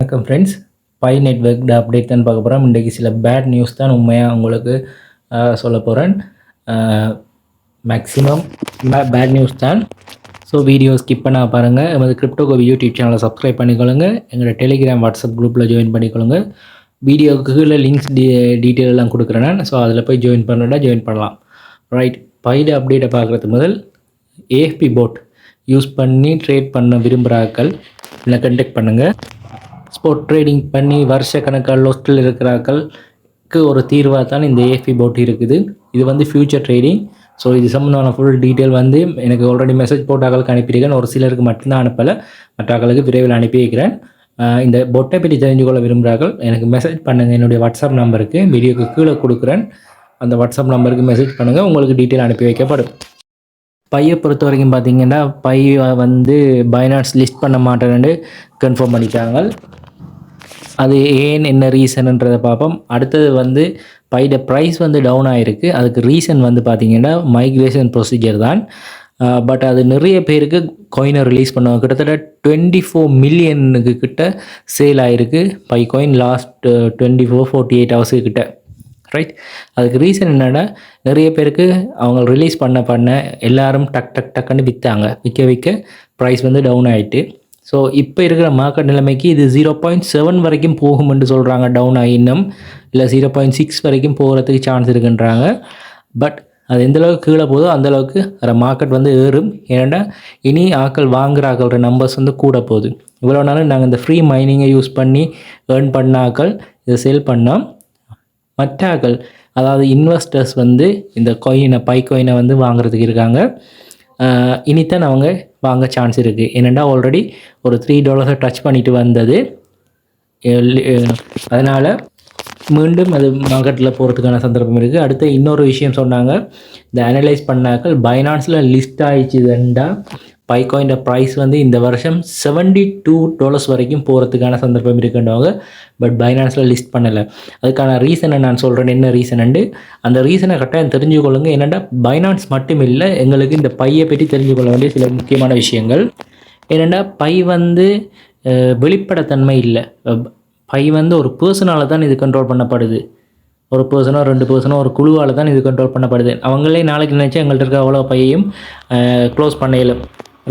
வணக்கம் friends by network update தான் பார்க்க போகிறோம் இன்றைக்கு சில பேட் நியூஸ் தான் உண்மையாக உங்களுக்கு சொல்ல போகிறேன் மேக்ஸிமம் பேட் நியூஸ் தான். ஸோ வீடியோ ஸ்கிப் பண்ண பாருங்கள் நமது கிரிப்டோ யூடியூப் சேனலை சப்ஸ்கிரைப் பண்ணிக்கொள்ளுங்க. எங்களோட டெலிகிராம் வாட்ஸ்அப் குரூப்பில் ஜாயின் பண்ணிக்கொள்ளுங்க. வீடியோவுக்கு கீழே லிங்க்ஸ் டீ டீட்டெயில் எல்லாம் கொடுக்குறேன் நான். ஸோ அதில் போய் ஜாயின் பண்ணுறா ஜாயின் பண்ணலாம். ரைட் பைடு அப்டேட்டை பார்க்குறது முதல் ஏஎஃபி போட் யூஸ் பண்ணி ட்ரேட் பண்ண விரும்புகிறாக்கள் என்னை கண்டெக்ட் பண்ணுங்கள் ஸ்போர்ட் ட்ரேடிங் பண்ணி வருஷ கணக்காக லொஸ்டில் இருக்கிறார்களுக்கு ஒரு தீர்வாக தான் இந்த ஏஎஃபி போட் இருக்குது. இது வந்து ஃபியூச்சர் ட்ரேடிங் ஸோ இது சம்மந்தமான ஃபுல் டீட்டெயில் வந்து எனக்கு ஆல்ரெடி மெசேஜ் போட்டாக்களுக்கு அனுப்பியிருக்கேன். ஒரு சிலருக்கு மட்டும்தான் அனுப்பலை. மற்றாக்களுக்கு விரைவில் அனுப்பி வைக்கிறேன். இந்த பொட்டை பற்றி தெரிஞ்சு கொள்ள விரும்புகிறார்கள் எனக்கு மெசேஜ் பண்ணுங்கள் என்னுடைய வாட்ஸ்அப் நம்பருக்கு வீடியோக்கு கீழே கொடுக்குறேன். அந்த வாட்ஸ்அப் நம்பருக்கு மெசேஜ் பண்ணுங்கள் உங்களுக்கு டீட்டெயில் அனுப்பி வைக்கப்படும். பையை பொறுத்த வரைக்கும் பார்த்தீங்கன்னா பை வந்து பைனான்ஸ் லிஸ்ட் பண்ண மாட்டேன்னு கன்ஃபார்ம் பண்ணிட்டாங்க. அது ஏன் என்ன ரீசன்ன்றதை பார்ப்போம். அடுத்தது வந்து பைட ப்ரைஸ் வந்து டவுன் ஆகிருக்கு அதுக்கு ரீசன் வந்து பார்த்தீங்கன்னா மைக்ரேஷன் ப்ரொசீஜர் தான். பட் அது நிறைய பேருக்கு காயினை ரிலீஸ் பண்ணுவாங்க. கிட்டத்தட்ட டுவெண்ட்டி ஃபோர் மில்லியனுக்கு கிட்ட சேல் ஆகிருக்கு Pi coin last twenty four forty eight ஹவர்ஸுக்கு கிட்ட. ரைட் அதுக்கு ரீசன் என்னென்னா நிறைய பேருக்கு அவங்க ரிலீஸ் பண்ண பண்ண எல்லாரும் டக் டக் டக்குன்னு விற்றாங்க விற்க விற்க ப்ரைஸ் வந்து டவுன் ஆகிட்டு ஸோ இப்போ இருக்கிற மார்க்கெட் நிலைமைக்கு இது ஜீரோ பாயிண்ட் செவன் வரைக்கும் போகும்னு சொல்கிறாங்க டவுன் ஆகி இன்னும். இல்லை ஜீரோ பாயிண்ட் சிக்ஸ் வரைக்கும் போகிறதுக்கு சான்ஸ் இருக்குன்றாங்க. பட் அது எந்த அளவுக்கு கீழே போதோ அந்த அளவுக்கு அந்த மார்க்கெட் வந்து ஏறும். ஏன்னா இனி ஆக்கள் வாங்குற ஆக்களோட நம்பர்ஸ் வந்து கூட போகுது. இவ்வளோ நாளும் நாங்கள் இந்த ஃப்ரீ மைனிங்கை யூஸ் பண்ணி ஏர்ன் பண்ண ஆக்கள் இதை சேல் பண்ணோம். மற்ற ஆக்கள் அதாவது இன்வெஸ்டர்ஸ் வந்து இந்த கொயினை பை கொயினை வந்து வாங்குறதுக்கு இருக்காங்க. இனித்தான் அவங்க வாங்க சான்ஸ் இருக்குது ஏனெண்டா ஆல்ரெடி ஒரு த்ரீ டாலர்ஸை டச் பண்ணிட்டு வந்தது. அதனால் மீண்டும் அது மார்க்கெட்டில் போகிறதுக்கான சந்தர்ப்பம் இருக்குது அடுத்து இன்னொரு விஷயம் சொன்னாங்க. இந்த அனலைஸ் பண்ணாக்கள் பைனான்ஸில் லிஸ்ட் ஆயிடுச்சுதுண்டா. பைகாயின் ப்ரைஸ் வந்து இந்த வருஷம் செவன்டி டூ டாலர்ஸ் வரைக்கும் போகிறதுக்கான சந்தர்ப்பம் இருக்குன்றவங்க பட் பைனான்ஸில் லிஸ்ட் பண்ணலை. அதுக்கான ரீசனை நான் சொல்கிறேன் என்ன ரீசனண்டு அந்த ரீசனை கட்டாயம் தெரிஞ்சுக்கொள்ளுங்க. என்னென்னா பைனான்ஸ் மட்டும் இல்லை எங்களுக்கு இந்த பையை பற்றி தெரிஞ்சுக்கொள்ள வேண்டிய சில முக்கியமான விஷயங்கள். என்னென்னா பை வந்து வெளிப்படத்தன்மை வெளிப்படைத்தன்மை இல்லை. பை வந்து ஒரு பர்சனால் தான் இது கண்ட்ரோல் பண்ணப்படுது. ஒரு பர்சனோ ரெண்டு பர்சனோ ஒரு குழுவால் தான் இது கண்ட்ரோல் பண்ணப்படுது. அவங்களே நாளைக்கு நினச்சா எங்கள்கிட்ட இருக்க அவ்வளோ பையையும் க்ளோஸ் பண்ண இயலும்.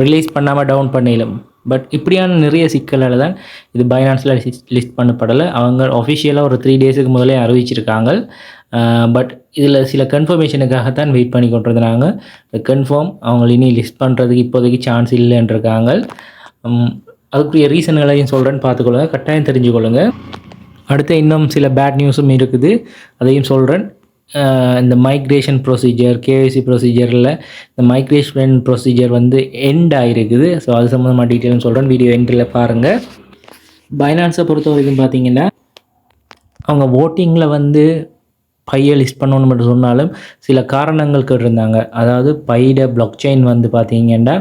ரிலீஸ் பண்ணாமல் டவுன் பண்ணிடலாம் பட் இப்படியான நிறைய சிக்கலால் தான் இது பைனான்ஸில் லிஸ்ட் பண்ணப்படலை. அவங்க ஒஃபிஷியலாக ஒரு த்ரீ டேஸுக்கு முதலே அறிவிச்சிருக்காங்க. பட் இதில் சில கன்ஃபர்மேஷனுக்காகத்தான் வெயிட் பண்ணி கொண்டிருந்தாங்க. கன்ஃபார்ம் அவங்க இனி லிஸ்ட் பண்ணுறதுக்கு இப்போதைக்கு சான்ஸ் இல்லைன்றிருக்காங்க. அதுக்குரிய ரீசன்களையும் சொல்கிறேன்னு பார்த்துக்கொள்ளுங்க. கட்டாயம் தெரிஞ்சுக்கொள்ளுங்க. அடுத்து இன்னும் சில பேட் நியூஸும் இருக்குது. அதையும் சொல்கிறேன் இந்த மைக்ரேஷன் ப்ரொசீஜர் கேஒய்சி ப்ரொசீஜரில் இந்த மைக்ரேஷன் ப்ரொசீஜர் வந்து எண்ட் ஆகிருக்குது ஸோ அது சம்மந்தமாக டீட்டெயிலும் சொல்கிறேன் வீடியோ எண்டில் பாருங்கள் பைனான்ஸை பொறுத்த வரைக்கும் பார்த்தீங்கன்னா அவங்க ஓட்டிங்கில் வந்து பையை லிஸ்ட் பண்ணணும் மட்டும் சொன்னாலும் சில காரணங்கள் கேட்டிருந்தாங்க. அதாவது பையிட பிளாக் செயின் வந்து பார்த்தீங்கன்னா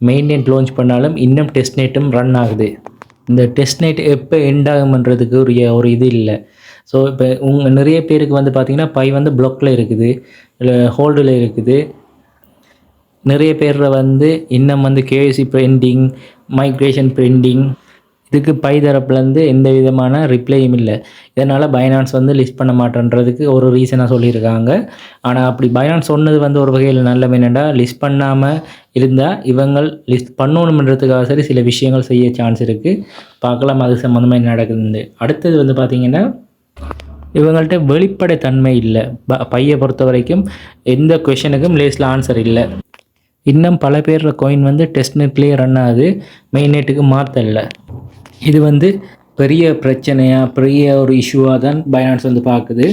மெயின்டெயின் லான்ச் பண்ணாலும் இன்னும் டெஸ்ட் நெட்டும் ரன் ஆகுது. இந்த டெஸ்ட் நெட் எப்போ எண்ட் ஆகுமன்றதுக்கு ஒரு ஒரு இது இல்லை. ஸோ இப்போ உங்கள் நிறைய பேருக்கு வந்து பார்த்தீங்கன்னா பை வந்து பிளாக்ல இருக்குது. இல்லை ஹோல்டில் இருக்குது. நிறைய பேரில் வந்து இன்னும் வந்து கேஎஸ்சி பிரிண்டிங் மைக்ரேஷன் பிரிண்டிங் இதுக்கு பை தரப்புலேருந்து எந்த விதமான ரிப்ளையும் இல்லை. இதனால் பைனான்ஸ் வந்து லிஸ்ட் பண்ண மாட்டேன்றதுக்கு ஒரு ரீசனாக சொல்லியிருக்காங்க. ஆனால் அப்படி பைனான்ஸ் சொன்னது வந்து ஒரு வகையில் நல்ல என்னென்னா லிஸ்ட் பண்ணாமல் இருந்தால் இவங்கள் லிஸ்ட் பண்ணணுன்றதுக்காக சரி சில விஷயங்கள் செய்ய சான்ஸ் இருக்குது பார்க்கலாம் அது சம்மந்தமாக என்ன நடக்குதுன்னு. அடுத்தது வந்து பார்த்திங்கன்னா இவங்கள்ட்ட வெளிப்படைத்தன்மை இல்லை. ப பையை பொறுத்த வரைக்கும் எந்த கொஷனுக்கும் லேஸில் ஆன்சர் இல்லை. இன்னும் பல பேரில் காயின் வந்து டெஸ்ட் நெட்லேயே ரன் ஆகுது. மெயின் நெட்டுக்கு மாற்றல இது வந்து பெரிய பிரச்சனையாக பெரிய ஒரு இஷ்யூவாக தான் பைனான்ஸ் வந்து பார்க்குது.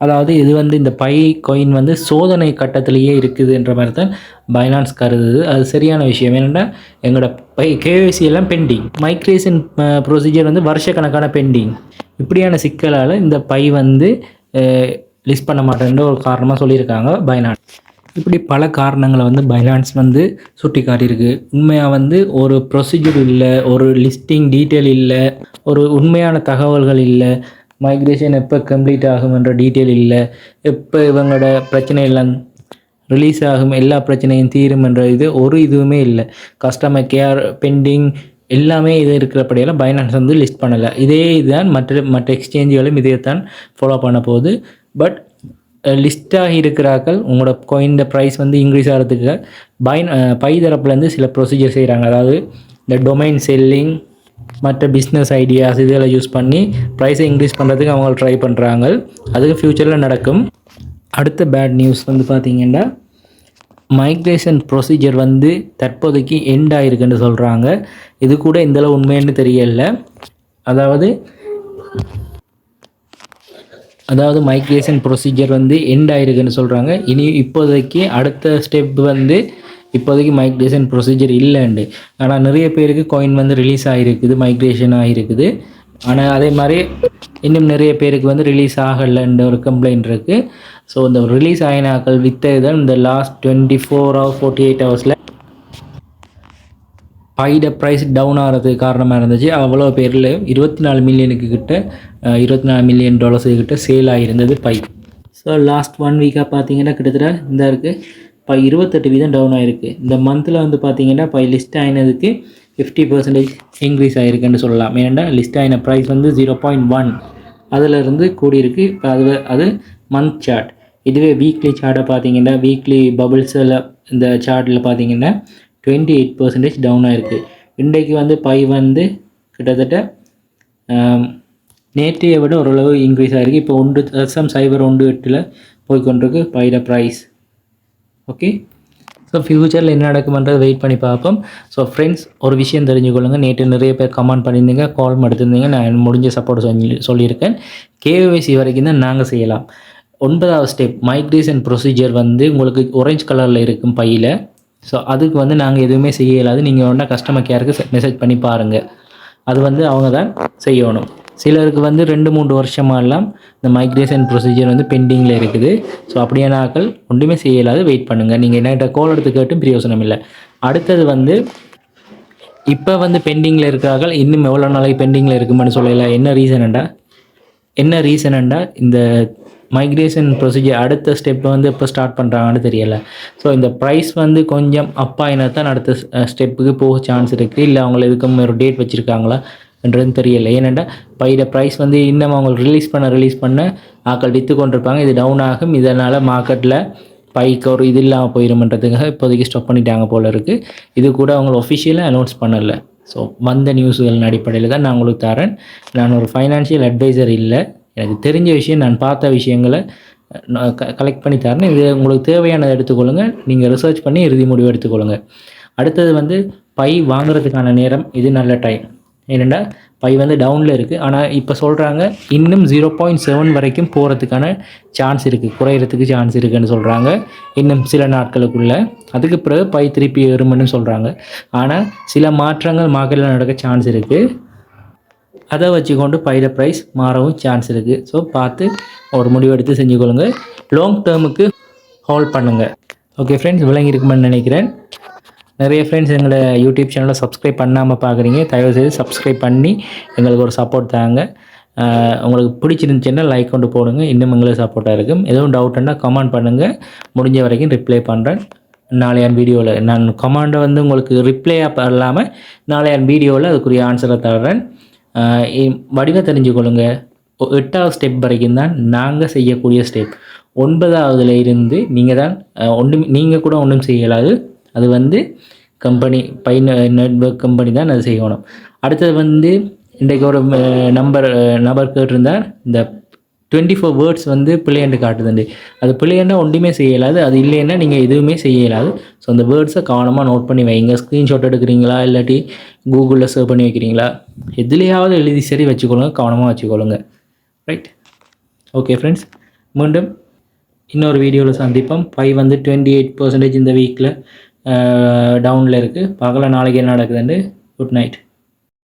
அதாவது இது வந்து இந்த பை காயின் வந்து சோதனை கட்டத்திலேயே இருக்குதுன்ற மாதிரி தான் பைனான்ஸ் கருதுது. அது சரியான விஷயம். என்னென்னா எங்களோட பை கேஒய்சி எல்லாம் பெண்டிங் மைக்ரேஷன் ப்ரொசீஜர் வந்து வருஷக்கணக்கான பெண்டிங் இப்படியான சிக்கலால் இந்த பை வந்து லிஸ்ட் பண்ண மாட்டேன்ற ஒரு காரணமாக சொல்லியிருக்காங்க பைனான்ஸ் இப்படி பல காரணங்களை வந்து பைனான்ஸ் வந்து சுட்டி காட்டியிருக்கு உண்மையாக வந்து ஒரு ப்ரொசீஜர் இல்லை ஒரு லிஸ்டிங் டீட்டெயில் இல்லை ஒரு உண்மையான தகவல்கள் இல்லை மைக்ரேஷன் எப்போ கம்ப்ளீட் ஆகும்ன்ற டீட்டெயில் இல்லை. எப்போ இவங்களோட பிரச்சனை எல்லாம் ரிலீஸ் ஆகும் எல்லா பிரச்சனையும் தீரும் என்ற இது ஒரு இதுவுமே இல்லை. கஸ்டமர் கேர் பெண்டிங் எல்லாமே இது இருக்கிறபடியெல்லாம் பைனான்ஸ் வந்து லிஸ்ட் பண்ணலை. இதே இதுதான் மற்ற மற்ற எக்ஸ்சேஞ்சுகளும் இதே தான் ஃபாலோ பண்ண போகுது. பட் லிஸ்ட்டாக இருக்கிறார்கள். உங்களோட கோயின் ப்ரைஸ் வந்து இன்க்ரீஸ் ஆகிறதுக்கு பைன் பை தரப்புலேருந்து சில ப்ரொசீஜர் செய்கிறாங்க அதாவது இந்த டொமைன் செல்லிங் மற்ற பிஸ்னஸ் ஐடியாஸ் இதெல்லாம் யூஸ் பண்ணி ப்ரைஸை இன்க்ரீஸ் பண்ணுறதுக்கு அவங்க ட்ரை பண்ணுறாங்க அதுக்கு ஃப்யூச்சரில் நடக்கும். அடுத்த பேட் நியூஸ் வந்து பார்த்திங்கன்னா மைக்ரேஷன் ப்ரொசீஜர் வந்து தற்போதைக்கு எண்ட் ஆகிருக்குன்னு சொல்கிறாங்க இது கூட இந்தளவு உண்மைன்னு தெரியல. அதாவது அதாவது மைக்ரேஷன் ப்ரொசீஜர் வந்து எண்ட் ஆகிருக்குன்னு சொல்கிறாங்க இனி இப்போதைக்கு அடுத்த ஸ்டெப் வந்து இப்போதைக்கு மைக்ரேஷன் ப்ரொசீஜர் இல்லைண்டு. ஆனால் நிறைய பேருக்கு காயின் வந்து ரிலீஸ் ஆகிருக்குது மைக்ரேஷன் ஆகிருக்குது ஆனால் அதே மாதிரி இன்னும் நிறைய பேருக்கு வந்து ரிலீஸ் ஆகலைன்ற ஒரு கம்ப்ளைண்ட் இருக்குது ஸோ இந்த ரிலீஸ் ஆகினாக்கள் வித்தது இந்த last twenty four hour forty eight ஹவர்ஸில் பைட ப்ரைஸ் டவுன் ஆகிறதுக்கு காரணமாக இருந்துச்சு. அவ்வளோ பேரில் இருபத்தி நாலு மில்லியனுக்கு கிட்ட இருபத்தி நாலு மில்லியன் டாலர்ஸு கிட்ட சேல் ஆகிருந்தது பை. ஸோ லாஸ்ட் ஒன் வீக்காக பார்த்தீங்கன்னா கிட்டத்தட்ட இந்த இருக்குது இப்போ இருபத்தெட்டு வீதம் டவுன் ஆகிருக்கு இந்த மந்தில் வந்து பார்த்தீங்கன்னா இப்போ லிஸ்ட் ஆகினதுக்கு ஃபிஃப்டி பர்சன்டேஜ் இன்க்ரீஸ் ஆகிருக்குன்னு சொல்லலாம். ஏன்னா லிஸ்ட் ஆகின ப்ரைஸ் வந்து ஜீரோ பாயிண்ட் ஒன் அதிலிருந்து கூடியிருக்கு. இப்போ அது அது மந்த் சார்ட் இதுவே வீக்லி சார்ட்டை பார்த்தீங்கன்னா வீக்லி பபுள்ஸில் இந்த சார்ட்டில் பார்த்தீங்கன்னா டுவெண்ட்டி எயிட் பர்சன்டேஜ் டவுன் ஆகிருக்கு இன்றைக்கு வந்து பை வந்து கிட்டத்தட்ட நேற்றைய விட ஓரளவு இன்க்ரீஸ் ஆகிருக்கு இப்போ ஒன்று தசம் சைபர் ஒன்று எட்டில் போய்கொண்டிருக்கு பைட ப்ரைஸ் ஓகே ஸோ ஃப்யூச்சரில் என்ன நடக்குமன்றது வெயிட் பண்ணி பார்ப்போம். ஸோ ஃப்ரெண்ட்ஸ் ஒரு விஷயம் தெரிஞ்சுக்கொள்ளுங்க. நேற்று நிறைய பேர் கமெண்ட் பண்ணியிருந்தீங்க. கால் எடுத்திருந்தீங்க நான் முடிஞ்ச சப்போர்ட் சொல்லி சொல்லியிருக்கேன். கேஒய்சி வரைக்கும் தான் நாங்கள் செய்யலாம். ஒன்பதாவது ஸ்டெப் மைக்ரேஷன் ப்ரொசீஜர் வந்து உங்களுக்கு ஒரேஞ்ச் கலரில் இருக்கும் பையில். ஸோ அதுக்கு வந்து நாங்கள் எதுவுமே செய்ய இயலாது. நீங்கள் ஒன்றா கஸ்டமர் கேருக்கு மெசேஜ் பண்ணி பாருங்கள் அது வந்து அவங்க தான் செய்யணும். சிலருக்கு வந்து ரெண்டு மூன்று எல்லாம் இந்த மைக்ரேஷன் ப்ரொசீஜர் வந்து பெண்டிங்கில் இருக்குது. ஸோ அப்படியான ஆக்கள் ஒன்றுமே செய்யலாது. வெயிட் பண்ணுங்கள் நீங்கள் என்ன கோல் எடுத்து கேட்டும் பிரயோசனம் இல்லை. அடுத்தது வந்து இப்போ வந்து பெண்டிங்கில் இருக்கிறார்கள். இன்னும் எவ்வளோ நாளைக்கு பெண்டிங்கில் இருக்குமென்னு சொல்லல. என்ன ரீசனண்டா என்ன ரீசனண்டா இந்த மைக்ரேஷன் ப்ரொசீஜர் அடுத்த ஸ்டெப் வந்து எப்போ ஸ்டார்ட் பண்ணுறாங்கன்னு தெரியலை. ஸோ இந்த ப்ரைஸ் வந்து கொஞ்சம் அப்பாயினா தான் அடுத்த ஸ்டெப்புக்கு போக சான்ஸ் இருக்குது இல்லை அவங்கள இதுக்கு ஒரு டேட் வச்சுருக்காங்களா? என்றது தெரியல. ஏனென்றால் பயிர ப்ரைஸ் வந்து இன்னும் அவங்க ரிலீஸ் பண்ண ரிலீஸ் பண்ண ஆக்கள் விற்று கொண்டிருப்பாங்க. இது டவுன் ஆகும். இதனால் மார்க்கெட்டில் பைக்கு ஒரு இது இல்லாமல் போயிருமன்றதுக்காக இப்போதைக்கு ஸ்டாப் பண்ணிட்டாங்க போல் இருக்குது இது கூட அவங்க ஒஃபிஷியலாக அனௌன்ஸ் பண்ணலை. ஸோ வந்த நியூஸுகளின் அடிப்படையில் தான் நான் உங்களுக்கு தரேன். நான் ஒரு ஃபைனான்ஷியல் அட்வைசர் இல்லை. எனக்கு தெரிஞ்ச விஷயம் நான் பார்த்த விஷயங்களை கலெக்ட் பண்ணி தரேன். இது உங்களுக்கு தேவையானதை எடுத்துக்கொள்ளுங்கள் நீங்கள் ரிசர்ச் பண்ணி இறுதி முடிவு எடுத்துக்கொள்ளுங்கள் அடுத்தது வந்து பை வாங்குறதுக்கான நேரம். இது நல்ல டைம் ஏனெண்டா பை வந்து டவுனில் இருக்குது ஆனால் இப்போ சொல்கிறாங்க இன்னும் ஜீரோ பாயிண்ட் செவன் வரைக்கும் போகிறதுக்கான சான்ஸ் இருக்குது குறையிறதுக்கு சான்ஸ் இருக்குதுன்னு சொல்கிறாங்க இன்னும் சில நாட்களுக்குள்ளே. அதுக்கு பிறகு பை திருப்பி ஏறும்னு சொல்கிறாங்க ஆனால் சில மாற்றங்கள் மார்க்கெட்டில் நடக்க சான்ஸ் இருக்குது அதை வச்சுக்கொண்டு பையில ப்ரைஸ் மாறவும் சான்ஸ் இருக்குது ஸோ பார்த்து ஒரு முடிவெடுத்து செஞ்சு செஞ்சுக்கொள்ளுங்க. லாங் டேர்முக்கு ஹோல்ட் பண்ணுங்கள் ஓகே ஃப்ரெண்ட்ஸ் விளங்கியிருக்குமென்னு நினைக்கிறேன். நிறைய ஃப்ரெண்ட்ஸ் எங்களை யூடியூப் சேனலை சப்ஸ்கிரைப் பண்ணாமல் பார்க்குறீங்க தயவுசெய்து சப்ஸ்கிரைப் பண்ணி எங்களுக்கு ஒரு சப்போர்ட் தாங்க. உங்களுக்கு பிடிச்சிருந்துச்சுன்னா லைக் கொண்டு போடுங்க. இன்னும் எங்களுக்கு சப்போர்ட்டாக இருக்கும். எதுவும் டவுட்னா கமெண்ட் பண்ணுங்கள் முடிஞ்ச வரைக்கும் ரிப்ளை பண்ணுறேன் நாளையான் வீடியோவில் நான் கமாண்டை வந்து உங்களுக்கு ரிப்ளையாக இல்லாமல் நாளையான் வீடியோவில் அதுக்குரிய ஆன்சரை தர்றேன். வடிவம் தெரிஞ்சுக்கொள்ளுங்க எட்டாவது ஸ்டெப் வரைக்கும் தான் நாங்கள் செய்யக்கூடிய ஸ்டெப் ஒன்பதாவதுல இருந்து நீங்கள் தான் ஒன்றும் நீங்கள் கூட ஒன்றும் செய்யலாது. அது வந்து கம்பெனி பை நெட்ஒர்க் கம்பெனி தான் அதை செய்யணும். அடுத்தது வந்து இன்றைக்கு ஒரு நம்பர் நபர் கேட்டிருந்தார். இந்த டுவெண்ட்டி ஃபோர் வேர்ட்ஸ் வந்து பிள்ளையண்டு காட்டுதுண்டு. அது பிள்ளையண்டா ஒன்றுமே செய்யலாது. அது இல்லைன்னா நீங்கள் எதுவுமே செய்யலாது. ஸோ அந்த வேர்ட்ஸை கவனமாக நோட் பண்ணி வைங்க. ஸ்க்ரீன்ஷாட் எடுக்கிறீங்களா? இல்லாட்டி கூகுளில் சர்வ் பண்ணி வைக்கிறீங்களா? எதுலேயாவது எழுதி சரி வச்சுக்கொள்ளுங்க. கவனமாக வச்சுக்கொள்ளுங்க. ரைட் ஓகே ஃப்ரெண்ட்ஸ் மீண்டும் இன்னொரு வீடியோவில் சந்திப்போம். ஃபைவ் வந்து டுவெண்ட்டி எயிட் பர்சன்டேஜ் இந்த வீக்கில் டவுனில் இருக்குது பார்க்கலாம் நாளைக்கு என்ன நடக்குதுன்னு குட் நைட்